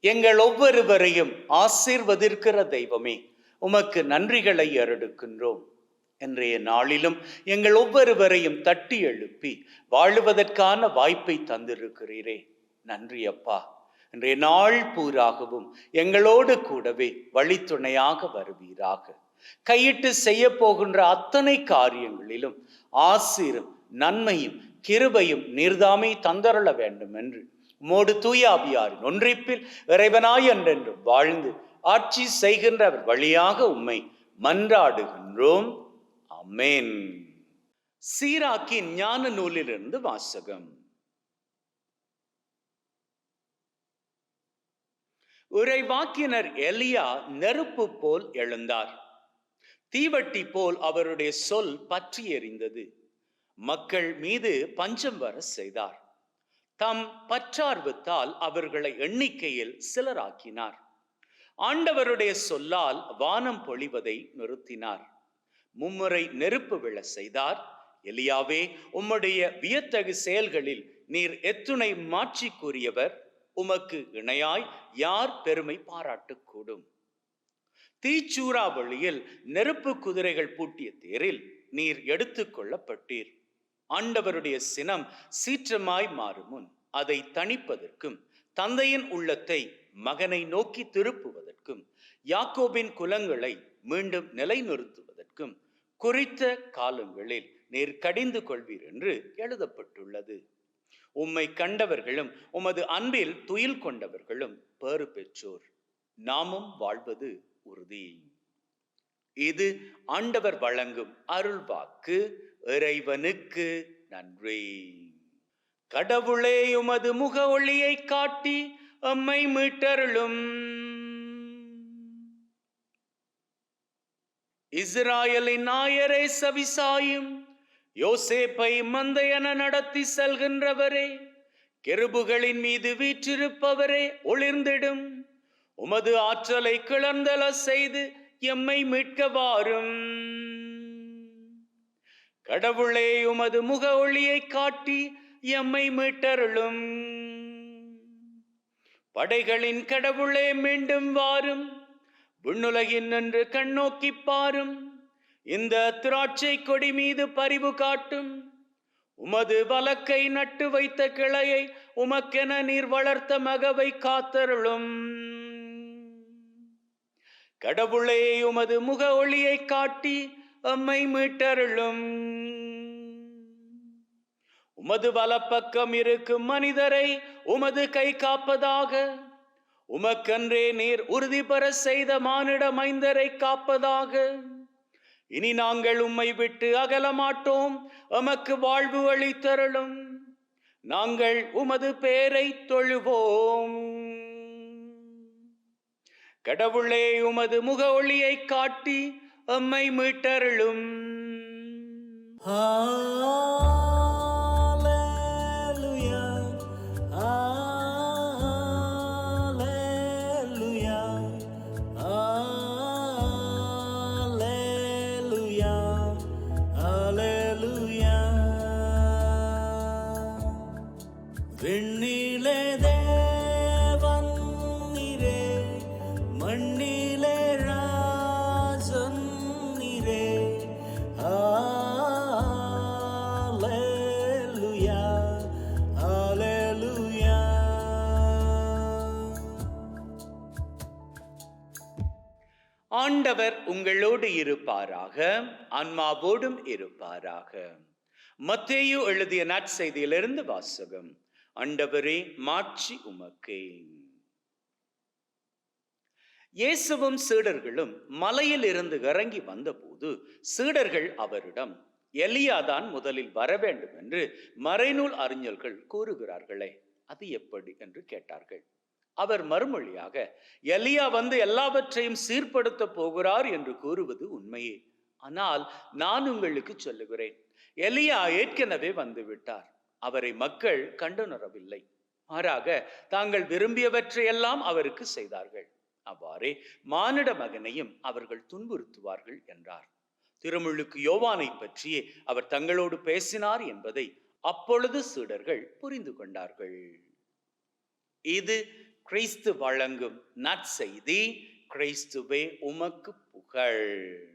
எங்கள் ஒவ்வொருவரையும் ஆசீர்வதிக்கிற தெய்வமே உமக்கு நன்றிகளை அருடுக்கின்றோம். இன்றைய நாளிலும் எங்கள் ஒவ்வொருவரையும் தட்டி எழுப்பி வாழுவதற்கான வாய்ப்பை தந்திருக்கிறீரே. நன்றி அப்பா. இன்றைய நாள் பூராகவும் எங்களோடு கூடவே வழித்துணையாக வருவீராக. கையிட்டு செய்ய போகின்ற அத்தனை காரியங்களிலும் ஆசிரும் நன்மையும் கிருபையும் நீர்தாமே தந்தரள வேண்டும் என்று உமோடு தூய ஒன்றிப்பில் இறைவனாய் என்றென்று வாழ்ந்து ஆட்சி செய்கின்ற அவர் வழியாக உம்மை மன்றாடுகின்றோம். அமேன் சீராக்கின் ஞான நூலிலிருந்து வாசகம். உரைவாக்கினர் எலியா நெருப்பு போல் எழுந்தார். தீவட்டி போல் அவருடைய சொல் பற்றி எறிந்தது மக்கள் மீது பஞ்சம் வர செய்தார். தம் பற்றார்வத்தால் அவர்களை எண்ணிக்கையில் சிலராக்கினார். ஆண்டவருடைய சொல்லால் வானம் பொழிவதை நிறுத்தினார். மும்முறை நெருப்பு விழ செய்தார். எலியாவே உம்முடைய வியத்தகு செயல்களில் நீர் எத்துணை மாற்றி கூறியவர் உமக்கு இணையாய் யார் பெருமை பாராட்டக்கூடும்? தீச்சூறாவளியில் நெருப்பு குதிரைகள் பூட்டிய தேரில் நீர் எடுத்துக்கொள்ளப்பட்டீர் கொள்ளப்பட்டீர். ஆண்டவருடைய சினம் சீற்றமாய் மாறும் அதை தணிப்பதற்கும் தந்தையின் உள்ளத்தை மகனை நோக்கி திருப்புவதற்கும் யாக்கோபின் குலங்களை மீண்டும் நிலைநிறுத்துவதற்கும் குறித்த காலங்களில் நீர் கடிந்து கொள்வீர் என்று எழுதப்பட்டுள்ளது. உம்மை கண்டவர்களும் உமது அன்பில் துயில் கொண்டவர்களும் பேறு பெற்றோர். நாமும் வாழ்வது உறுதி. இது ஆண்டவர் வழங்கும் அருள்வாக்கு. இறைவனுக்கு நன்றி. கடவுளே உமது முக ஒளியை காட்டி அம்மை மீட்டருளும். இஸ்ராயலின் நாயரே சவிசாயும் யோசேப்பை மந்தையென நடத்தி செல்கின்றவரே கெருபுகளின் மீது வீற்றிருப்பவரே ஒளிர்ந்திடும். உமது ஆற்றலை கிளர்ந்தல செய்து எம்மை மீட்க வாரும் கடவுளே உமது முக ஒளியை காட்டி எம்மை மீட்டருளும். படைகளின் கடவுளே மீண்டும் வாரும். விண்ணுலகின் நின்று கண்ணோக்கி பாரும். இந்த திராட்சை கொடி மீது பரிவு காட்டும். உமது வலக்கை நட்டு வைத்த கிளையை உமக்கென நீர் வளர்த்த மகவை காத்தருளும். கடவுளே உமது முக ஒளியை காட்டி அம்மை மீட்டருளும். உமது வலப்பக்கம் இருக்கும் மனிதரை உமது கை காப்பதாக. உமக்கன்றே நீர் உறுதி பெற செய்த மானிட மைந்தரை காப்பதாக. இனி நாங்கள் உம்மை விட்டு அகலமாட்டோம் உமக்கு எமக்கு வாழ்வு அளித்தருளும். நாங்கள் உமது பேரை தொழுவோம். கடவுளே உமது முக ஒளியை காட்டி அம்மை மீட்டருளும் ஆ ஆண்டவர் உங்களோடு இருப்பாராக ஆன்மாவோடும் இருப்பாராக. மத்தேயு எழுதிய நற்செய்தியிலிருந்து வாசகம் ஆண்டவரே மாட்சி உமக்கே. இயேசுவும் சீடர்களும் மலையில் இருந்து இறங்கி வந்தபோது சீடர்கள் அவரிடம் எலியாதான் முதலில் வர வேண்டும் என்று மறைநூல் அறிஞர்கள் கூறுகிறார்களே அது எப்படி? என்று கேட்டார்கள். அவர் மறுமொழியாக எலியா வந்து எல்லாவற்றையும் சீர்படுத்த போகிறார் என்று கூறுவது உண்மையே. ஆனால் நான் உங்களுக்கு சொல்லுகிறேன் எலியா ஏற்கனவே வந்துவிட்டார். அவரை மக்கள் கண்டுணரவில்லை. மாறாக தாங்கள் விரும்பியவற்றையெல்லாம் அவருக்கு செய்தார்கள். அவ்வாறே மானிட மகனையும் அவர்கள் துன்புறுத்துவார்கள் என்றார். திருமுழுக்கு யோவானை பற்றியே அவர் தங்களோடு பேசினார் என்பதை அப்பொழுது சீடர்கள் புரிந்து கொண்டார்கள். இது கிறிஸ்து வழங்கும் நற்செய்தி கிறிஸ்துவே உமக்கு புகழ்.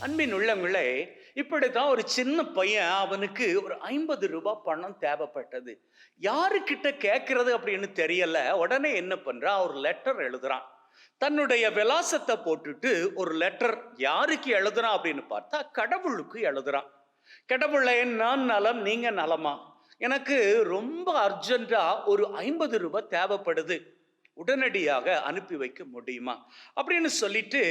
அன்பின் உள்ளங்களே இப்படித்தான் ஒரு சின்ன பையன் அவனுக்கு ஒரு ஐம்பது ரூபாய் பணம் தேவைப்பட்டது. யாருக்கிட்ட கேட்கறது அப்படின்னு தெரியல. உடனே என்ன பண்ணுறான் ஒரு லெட்டர் எழுதுறான். தன்னுடைய விலாசத்தை போட்டுட்டு ஒரு லெட்டர் யாருக்கு எழுதுறான் அப்படின்னு பார்த்தா கடவுளுக்கு எழுதுறான். கடவுளை நான் நலம் நீங்க நலமா? எனக்கு ரொம்ப அர்ஜென்ட்டா ஒரு ஐம்பது ரூபாய் தேவைப்படுது. உடனடியாக அனுப்பி வைக்க முடியுமா? அப்படின்னு சொல்லிட்டு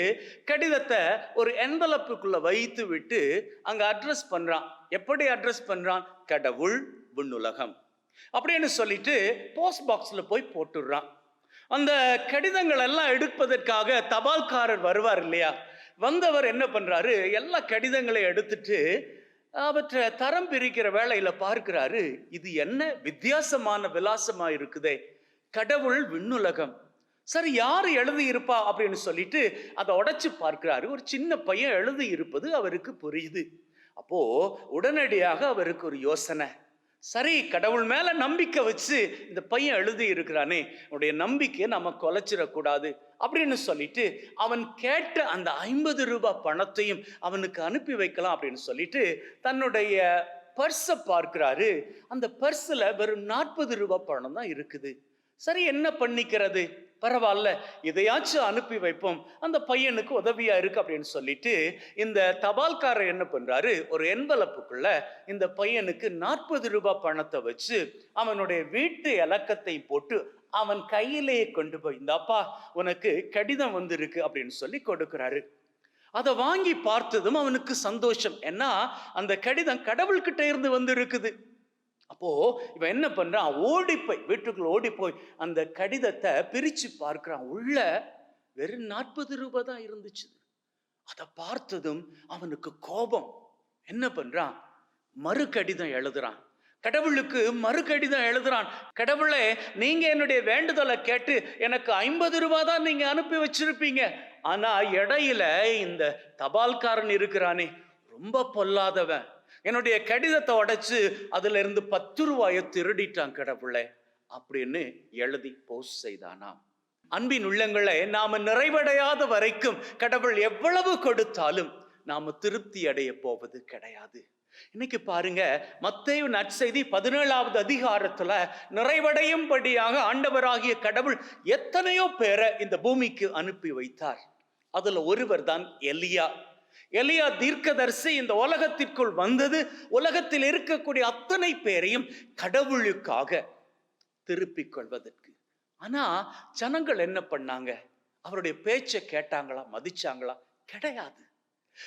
கடிதத்தை ஒரு என்வலப்புக்குள்ள வைத்து விட்டு அங்கே அட்ரஸ் பண்ணுறான் எப்படி அட்ரஸ் பண்ணுறான் கடவுள் விண்ணுலகம். அப்படின்னு சொல்லிட்டு போஸ்ட் பாக்ஸில் போய் போட்டுடுறான். அந்த கடிதங்கள் எல்லாம் எடுப்பதற்காக தபால்காரர் வருவார் இல்லையா? வந்தவர் என்ன பண்ணுறாரு எல்லா கடிதங்களையும் எடுத்துட்டு அவற்றை தரம் பிரிக்கிற வேலையில் பார்க்கிறாரு. இது என்ன வித்தியாசமான விலாசமாக இருக்குதே. கடவுள் விண்ணுலகம். சரி யார் எழுதி இருப்பா அப்படின்னு சொல்லிட்டு அதை உடைச்சு பார்க்கிறாரு. ஒரு சின்ன பையன் எழுதி இருப்பது அவருக்கு புரியுது. அப்போ உடனடியாக அவருக்கு ஒரு யோசனை. சரி கடவுள் மேல நம்பிக்கை வச்சு இந்த பையன் எழுதி இருக்கிறானே உடைய நம்பிக்கையை நம்ம கொலைச்சிடக்கூடாது அப்படின்னு சொல்லிட்டு அவன் கேட்ட அந்த ஐம்பது ரூபாய் பணத்தையும் அவனுக்கு அனுப்பி வைக்கலாம் அப்படின்னு சொல்லிட்டு தன்னுடைய பர்ஸை பார்க்கிறாரு. அந்த பர்ஸில் வெறும் நாற்பது ரூபாய் பணம் தான் இருக்குது. சரி என்ன பண்ணிக்கிறது? பரவாயில்ல இதையாச்சும் அனுப்பி வைப்போம். அந்த பையனுக்கு உதவியா இருக்கு அப்படின்னு சொல்லிட்டு இந்த தபால்காரர் என்ன பண்றாரு? ஒரு என்வலப்புக்குள்ள இந்த பையனுக்கு நாற்பது ரூபாய் பணத்தை வச்சு அவனுடைய வீட்டு இலக்கத்தை போட்டு அவன் கையிலேயே கொண்டு போய் இந்த அப்பா உனக்கு கடிதம் வந்திருக்கு அப்படின்னு சொல்லி கொடுக்கிறாரு. அதை வாங்கி பார்த்ததும் அவனுக்கு சந்தோஷம். ஏன்னா அந்த கடிதம் கடவுள்கிட்ட இருந்து வந்து இருக்குது அப்போது இவன் என்ன பண்ணுறான் ஓடிப்போய் வீட்டுக்குள்ளே ஓடிப்போய் அந்த கடிதத்தை பிரித்து பார்க்குறான். உள்ள வெறும் நாற்பது ரூபாய் தான் இருந்துச்சு. அதை பார்த்ததும் அவனுக்கு கோபம். என்ன பண்ணுறான் மறு கடிதம் எழுதுறான். கடவுளுக்கு மறு கடிதம் எழுதுறான். கடவுளே நீங்க என்னுடைய வேண்டுதலை கேட்டு எனக்கு ஐம்பது ரூபாய் தான் நீங்க அனுப்பி வச்சிருப்பீங்க. ஆனா இடையில இந்த தபால்காரன் இருக்கிறானே. ரொம்ப பொல்லாதவன். என்னுடைய கடிதத்தை உடைச்சு அதுல இருந்து பத்து ரூபாயை திருடிட்டான் கடவுளை அப்படின்னு எழுதி போஸ்ட் செய்தானாம். அன்பின் உள்ளங்களை நாம நிறைவடையாத வரைக்கும் கடவுள் எவ்வளவு கொடுத்தாலும் நாம திருப்தி அடைய போவது கிடையாது. இன்னைக்கு பாருங்க மத்தேயு நற்செய்தி பதினேழாவது அதிகாரத்துல நிறைவடையும்படியாக ஆண்டவராகிய கடவுள் எத்தனையோ பேரை இந்த பூமிக்கு அனுப்பி வைத்தார். அதுல ஒருவர் தான் எலியா. எலியா தீர்க்கதரிசி இந்த உலகத்திற்குள் வந்தது. உலகத்தில் இருக்கக்கூடிய அத்தனை பேரையும் கடவுளுக்காக திருப்பிக் கொள்வதற்கு. ஆனா ஜனங்கள் என்ன பண்ணாங்க? அவருடைய பேச்சை கேட்டாங்களா? மதிச்சாங்களா? கிடையாது.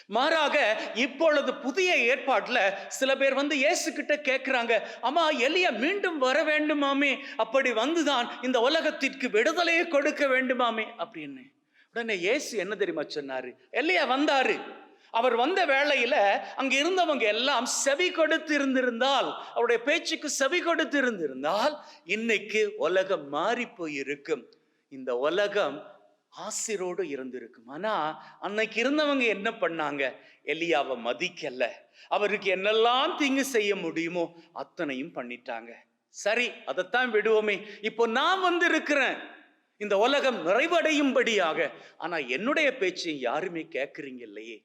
மாறாக இப்பொழுது புதிய ஏற்பாட்டுல சில பேர் வந்து இயேசு கிட்ட கேட்குறாங்க அம்மா எலிய மீண்டும் வர வேண்டுமாமே? அப்படி வந்துதான் இந்த உலகத்திற்கு விடுதலையை கொடுக்க வேண்டுமாமே? அப்படின்னு. உடனே இயேசு என்ன தெரியுமா சொன்னாரு? எல்லையா வந்தாரு. அவர் வந்த வேளையில அங்கே இருந்தவங்க எல்லாம் செவி கொடுத்து இருந்திருந்தால் அவருடைய பேச்சுக்கு செவி கொடுத்து இருந்திருந்தால் இன்னைக்கு உலகம் மாறி போயிருக்கும் இந்த உலகம் ஆசிரோடு இருந்திருக்கும். ஆனா அன்னைக்கு இருந்தவங்க என்ன பண்ணாங்க? எலியாவை மதிக்கல. அவருக்கு என்னெல்லாம் தீங்கு செய்ய முடியுமோ அத்தனையும் பண்ணிட்டாங்க. சரி அதைத்தான் விடுவோமே. இப்போ நான் வந்து இருக்கிறேன் இந்த உலகம் நிறைவடையும்படியாக. ஆனா என்னுடைய பேச்சு யாருமே கேட்கறீங்க இல்லையே?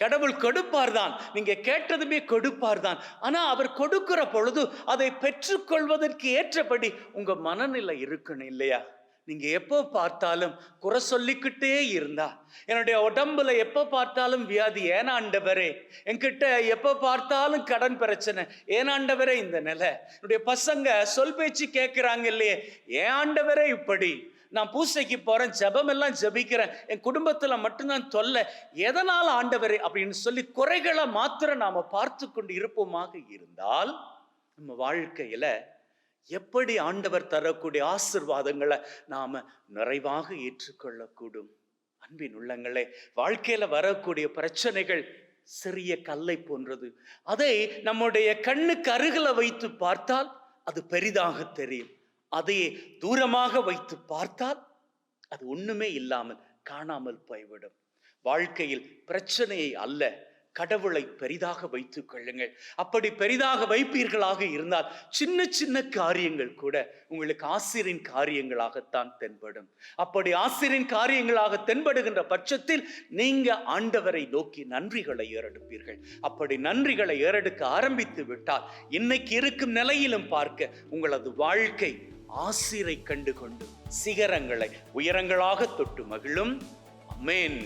கடவுள் கொடுப்பார் தான் நீங்க கேட்டதுமே கொடுப்பார் தான் ஆனா அவர் கொடுக்கிற பொழுது அதை பெற்றுக்கொள்வதற்கு ஏற்றபடி உங்க மனநிலை இருக்கணும் இல்லையா? நீங்க எப்போ பார்த்தாலும் குறை சொல்லிக்கிட்டே இருந்தா. என்னுடைய உடம்புல எப்போ பார்த்தாலும் வியாதி ஏனாண்டவரே. என்கிட்ட எப்போ பார்த்தாலும் கடன் பிரச்சனை ஏனாண்டவரே இந்த நிலை. என்னுடைய பசங்க சொல் பேச்சு கேட்கிறாங்க இல்லையே? ஏன் ஆண்டவரே இப்படி? நான் பூசைக்கு போகிறேன் ஜபம் எல்லாம் ஜெபிக்கிறேன் என் குடும்பத்தில் மட்டும்தான் தொல்லை. எதனால் ஆண்டவரே அப்படின்னு சொல்லி குறைகளை மாத்திரம் நாம் பார்த்து கொண்டு இருப்போமாக இருந்தால் நம்ம வாழ்க்கையில் எப்படி ஆண்டவர் தரக்கூடிய ஆசிர்வாதங்களை நாம் நிறைவாக ஏற்றுக்கொள்ளக்கூடும்? அன்பின் உள்ளங்களே வாழ்க்கையில் வரக்கூடிய பிரச்சனைகள் சிறிய கல்லை போன்றது. அதை நம்முடைய கண்ணுக்கு அருகில வைத்து பார்த்தால் அது பெரிதாக தெரியும். அதையே தூரமாக வைத்து பார்த்தால் அது ஒண்ணுமே இல்லாமல் காணாமல் போய்விடும். வாழ்க்கையில் பிரச்சனையை அல்ல கடவுளை பெரிதாக வைத்துக் கொள்ளுங்கள். அப்படி பெரிதாக வைப்பீர்களாக இருந்தால் சின்ன சின்ன காரியங்கள் கூட உங்களுக்கு ஆசிரியின் காரியங்களாகத்தான் தென்படும். அப்படி ஆசிரியின் காரியங்களாக தென்படுகின்ற பட்சத்தில் நீங்க ஆண்டவரை நோக்கி நன்றிகளை ஏறெடுப்பீர்கள். அப்படி நன்றிகளை ஏறெடுக்க ஆரம்பித்து விட்டால் இன்னைக்கு இருக்கும் நிலையிலும் பார்க்க உங்களது வாழ்க்கை ஆசிரை கண்டு கொண்டு சிகரங்களை உயரங்களாக தொட்டு மகிழும். அமேன்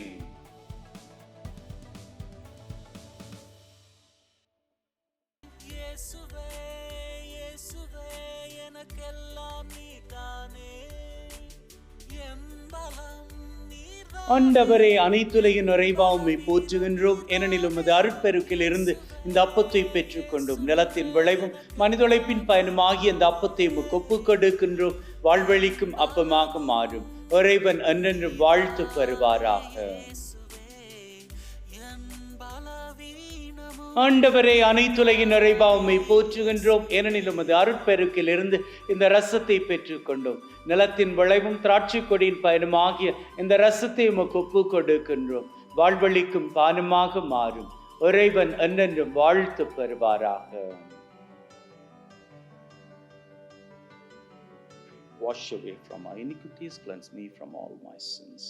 ஆண்டவரே அனைத்துலகின் நிறைவா உம்மை போற்றுகின்றோம். ஏனெனில் உமது அருட்பெருக்கில் இருந்து இந்த அப்பத்தை பெற்றுக்கொண்டோம் நிலத்தின் விளைவும் மனிதொழைப்பின் பயனுமாகிய இந்த அப்பத்தை உமக்கு கொடுக்கின்றோம் வாழ்வழிக்கும் அப்பமாக மாறும். இறைவன் என்றென்று வாழ்த்து பெறுவாராக. ஆண்டவரை ஆண்டவரே அனைத்துலகின் நிறைவா போற்றுகின்றோம். ஏனெனில் உமது அருட்பெருக்கில் இருந்து இந்த ரசத்தை பெற்றுக்கொண்டோம். நிலத்தின் விளைவும் திராட்சை கொடியின் பயனுமாகிய இந்த ரசத்தை உமக்கு ஒப்பு கொடுக்கின்றோம் வாழ்வழிக்கும் பானுமாக மாறும். இறைவன் என்னென்று வாழ்த்து பெறுவாராக. Wash away from our iniquities, cleanse me from all my sins.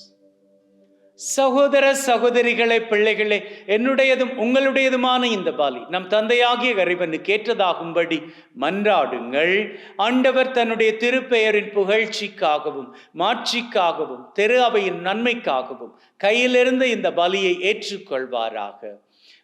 சகோதர சகோதரிகளே பிள்ளைகளே என்னுடையதும் உங்களுடையதுமான இந்த பாலி நம் தந்தையாகிய இறைவனுக்கு ஏற்றதாகும்படி மன்றாடுங்கள். ஆண்டவர் தன்னுடைய திருப்பெயரின் புகழ்ச்சிக்காகவும் மாட்சிக்காகவும் தெரு அவையின் நன்மைக்காகவும் கையிலிருந்த இந்த பலியை ஏற்றுக்கொள்வாராக.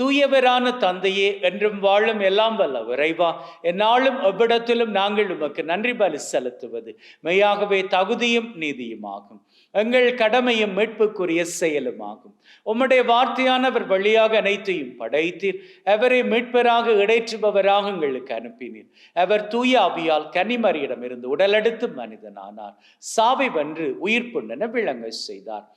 தூயவரான தந்தையே என்றும் வாழும் எல்லாம் வல்ல விரைவா என்னாலும் எவ்விடத்திலும் நாங்கள் உமக்கு நன்றி பலி செலுத்துவது. மெய்யாகவே தகுதியும் நீதியுமாகும். எங்கள் கடமையும் மீட்புக்குரிய செயலுமாகும். உம்முடைய வார்த்தையானவர் வழியாக அனைத்தையும் படைத்தீர். அவரை மீட்பராக இடைற்றுபவராக எங்களுக்கு அனுப்பினீர். அவர் தூய ஆவியால் கன்னிமரியிடமிருந்து உடலெடுத்து மனிதனானார். சாவை வென்று உயிர் புண்ணென விளங்க செய்தார்.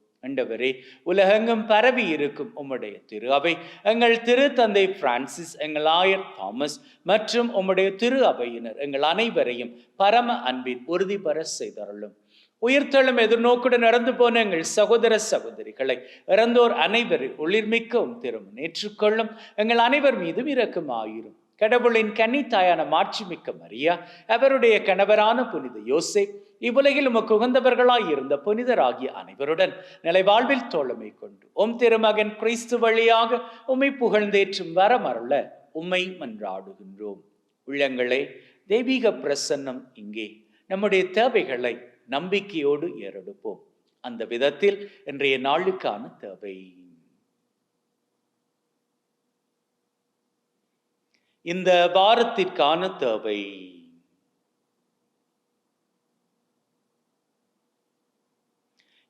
ஆண்டவரே உலகெங்கும் பரவி இருக்கும் உம்முடைய திரு அவை எங்கள் திரு தந்தை பிரான்சிஸ் எங்கள் ஆயர் தாமஸ் மற்றும் உம்முடைய திரு அவையினர் எங்கள் அனைவரையும் பரம அன்பின் உறுதிபெற செய்தருளும். உயிர்த்தெழும் எதிர்நோக்குடன் இறந்து போன எங்கள் சகோதர சகோதரிகளை இறந்தோர் அனைவரை ஒளிர்மிக்கவும் திரும்ப ஏற்றுக்கொள்ளும். எங்கள் அனைவர் மீதும் இரக்கம் ஆயிரும் கடவுளின் கன்னித்தாயான மாட்சிமிக்க மரியா அவருடைய கணவரான புனித யோசை இவ்வுலகில் உமக்கு உகந்தவர்களாய் இருந்த புனிதராகிய அனைவருடன் நிலை வாழ்வில் தோழமை கொண்டு உம் திருமகன் கிறிஸ்து வழியாக உம்மை புகழ்ந்தேற்றும் வரமருள உம்மை மன்றாடுகின்றோம். உள்ளங்களே தெய்வீக பிரசன்னம் இங்கே. நம்முடைய தேவைகளை நம்பிக்கையோடு ஏறெடுப்போம். அந்த விதத்தில் இன்றைய நாளுக்கான தேவை. இந்த வாரத்திற்கான தேவை.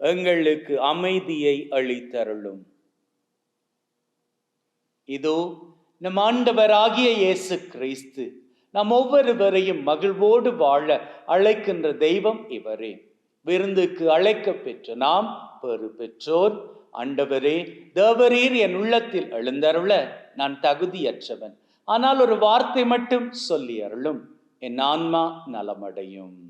எங்களுக்கு அமைதியை அளித்தருளும். இதோ நம் ஆண்டவராகிய இயேசு கிறிஸ்து நம் ஒவ்வொருவரையும் மகிழ்வோடு வாழ அழைக்கின்ற தெய்வம் இவரே. விருந்துக்கு அழைக்க பெற்ற நாம் பெறு பெற்றோர் அண்டவரே தேவரீர் என் உள்ளத்தில் எழுந்தருள நான் தகுதியற்றவன். ஆனால் ஒரு வார்த்தை மட்டும் சொல்லி அருளும். என் ஆன்மா நலமடையும்.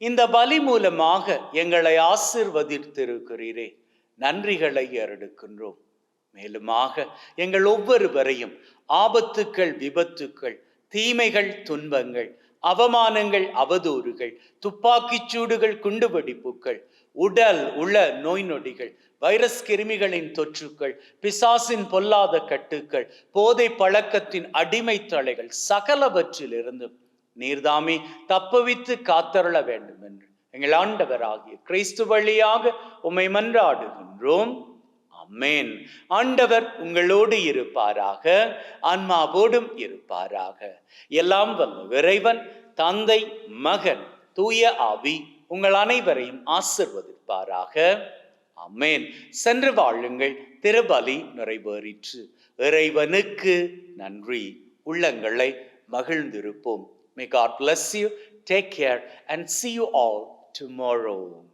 இந்த பலி மூலமாக எங்களை ஆசிர்வதித்திருக்கிறீரே. நன்றிகளை அருடுக்கின்றோம் மேலுமாக எங்கள் ஒவ்வொருவரையும் ஆபத்துக்கள் விபத்துக்கள் தீமைகள் துன்பங்கள் அவமானங்கள் அவதூறுகள் துப்பாக்கிச் சூடுகள் குண்டுவெடிப்புகள் உடல் உள நோய் நொடிகள் வைரஸ் கிருமிகளின் தொற்றுக்கள் பிசாசின் பொல்லாத கட்டுக்கள் போதை பழக்கத்தின் அடிமை தலைகள் சகலவற்றிலிருந்தும் நீர்தாமே தப்புவித்து காத்தருள வேண்டும் என்று எங்கள் ஆண்டவராகிய கிறிஸ்து வழியாக உம்மை மன்றாடுகின்றோம். அம்மேன் ஆண்டவர் உங்களோடு இருப்பாராக ஆன்மாவோடும் இருப்பாராக. எல்லாம் வல்ல இறைவன் தந்தை மகன் தூய ஆவி உங்கள் அனைவரையும் ஆசிர்வதிப்பாராக. அம்மேன் சென்று வாழுங்கள் திருபலி நிறைவேறிற்று இறைவனுக்கு நன்றி. உள்ளங்களை மகிழ்ந்திருப்போம். May God bless you. Take care and see you all tomorrow.